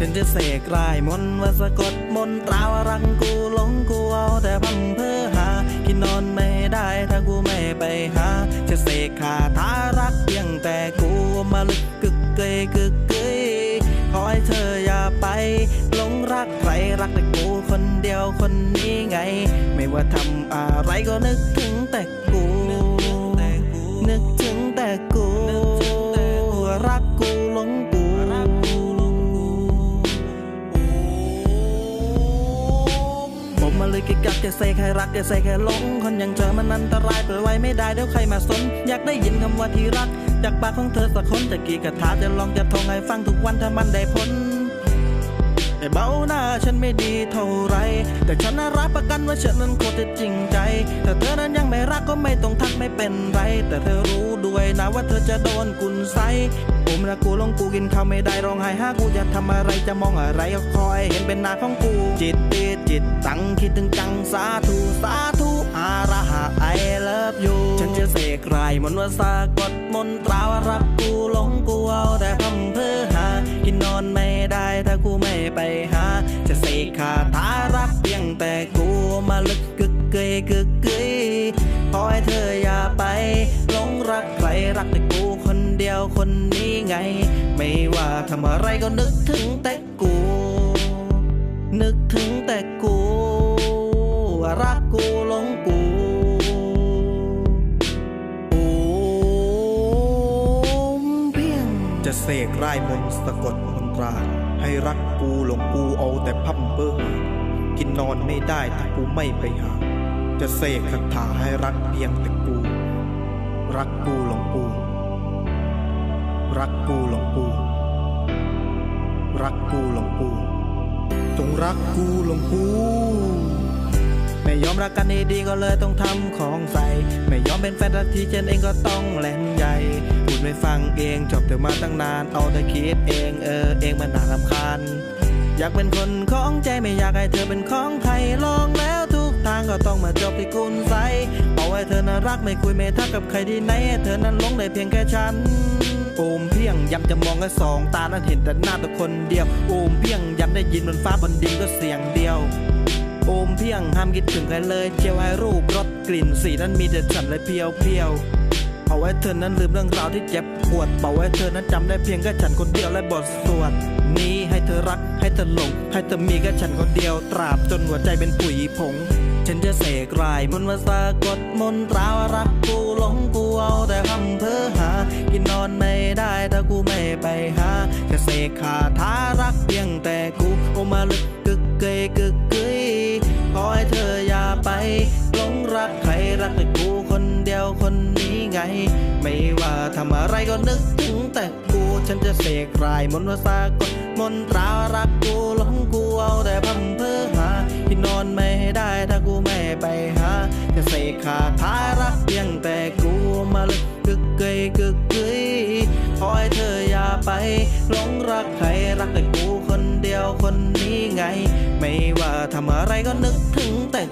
ถึงจะเสกลายมนว่าสะกดมนตราวรักกูหลงกูเอาแต่พัมเพอหากินนอนไม่ได้ถ้ากูไม่ไปหา จะเสกคาถารักเพียงแต่กูมาลึกกึกเกยกึกเกยขอให้เธออย่าไปหลงรักใครรักแต่กูคนเดียวคนนี้ไง ไม่ว่าทำอะไรก็นึกถึงแต่ ผมมาเลยกิกกักจะเซใครรักจะเซใครหลง คนอย่างเธอมันอันตรายเปิดไว้ไม่ได้เดี๋ยวใครมาสน อยากได้ยินคำว่าที่รัก จากปากของเธอสักคนจะกี่กระถาจะลองจะทงให้ฟังทุกวันถ้ามันได้ผลไอ้เบ้าหน้าฉันไม่ดีเท่าไร แต่ฉันน่ารับประกันว่าฉันนั้นโคตรจะจริงใจ แต่เธอนั้นยังไม่รักก็ไม่ต้องทักไม่เป็นไร แต่เธอรู้ด้วยนะว่าเธอจะโดนกุนไซผมรักกูลงกูกินข้าวไม่ได้ร้องไห้หากูจะทำอะไรจะมองอะไรก็คอยเห็นเป็นหน้าของกูจิตติด จิตตังคิดถึงจังสาธุสาธุอาระหะไอเลิฟยูฉันจะเสกไรมนว่าสากดมนตราว่ารักกูหลงกูเอาแต่พำเพื่อหา กินนอนไม่ได้ถ้ากูไม่ไปหา จะเสกคาถารักเพียงแต่กูมาลึกกึกเกยกึกเกยขอให้เธออย่าไปหลงรักใครรักแต่กูคนเดียวคนนี้ไง ไม่ว่าทำอะไรก็นึกถึงแต่กู นึกถึงแต่กู รักกูหลงกูโอ้มเพียง จะเสกไร่มนสะกดมนตรา ให้รักกูหลงกูเอาแต่พัมเบอร์กินนอนไม่ได้ถ้ากูไม่ไปหา จะเสกคาถาให้รักเพียงแต่กู รักกูหลงกู รักกูหลงกู รักกูหลงกู จงรักกูลงกูไม่ยอมรักกันดีๆก็เลยต้องทำของใส่ ไม่ยอมเป็นแฟนทักทีฉันเองก็ต้องแหลงใหญ่พูดไม่ฟังเองจบเธอมาตั้งนาน เอาแต่คิดเองเออเองมันน่ารำคาญอยากเป็นคนของใจไม่อยากให้เธอเป็นของใครลองแล้วทุกทางก็ต้องมาจบที่คุณใสเอาไว้เธอน่ารักไม่คุยไม่ทักกับใครที่ไหนเธอนั้นหลงได้เพียงแค่ฉัน โอมเพียงย้ำจะมองแค่สองตานั้นเห็นแต่หน้าตัวคนเดียวโอมเพียงย้ำได้ยินบนฟ้าบนดินก็เสียงเดียวโอมเพียงห้ามคิดถึงใครเลยเจียวให้รูปรสกลิ่นสีนั้นมีแต่ฉันเลยเพียวเพียวเอาไว้เธอนั้นลืมเรื่องราวที่เจ็บปวดเป่าไว้เธอนั้นจำได้เพียงแค่ฉันคนเดียวและบทสวดนี้ให้เธอรักให้เธอหลงให้เธอมีแค่ฉันคนเดียวตราบจนหัวใจเป็นปุ๋ยผง ฉันจะเสกรายมนต์ว่าสะกดมนตราวรักกูหลงกูเอาแต่คำเพ้อหา กินนอนไม่ได้ถ้ากูไม่ไปหาจะเสกคาถารักเพียงแต่กูโอมาลึกกึกเกยกึกเกยขอให้เธออย่าไปหลงรักใครรักแต่กูคนเดียวคนนี้ไง ไม่ว่าทำอะไรก็นึกถึงแต่กูฉันจะเสกรายมนต์ว่าสะกดมนตรารักกูหลงกูเอาแต่พัมเพ้อหา ที่นอนไม่ได้ถ้ากูไม่ไปหาจะใส่ขาท้ายรักเพียงแต่กูมาลึกกึกเกยกึกเกยขอให้เธออย่าไปหลงรักใครรักแต่กูคนเดียวคนนี้ไง ไม่ว่าทำอะไรก็นึกถึงแต่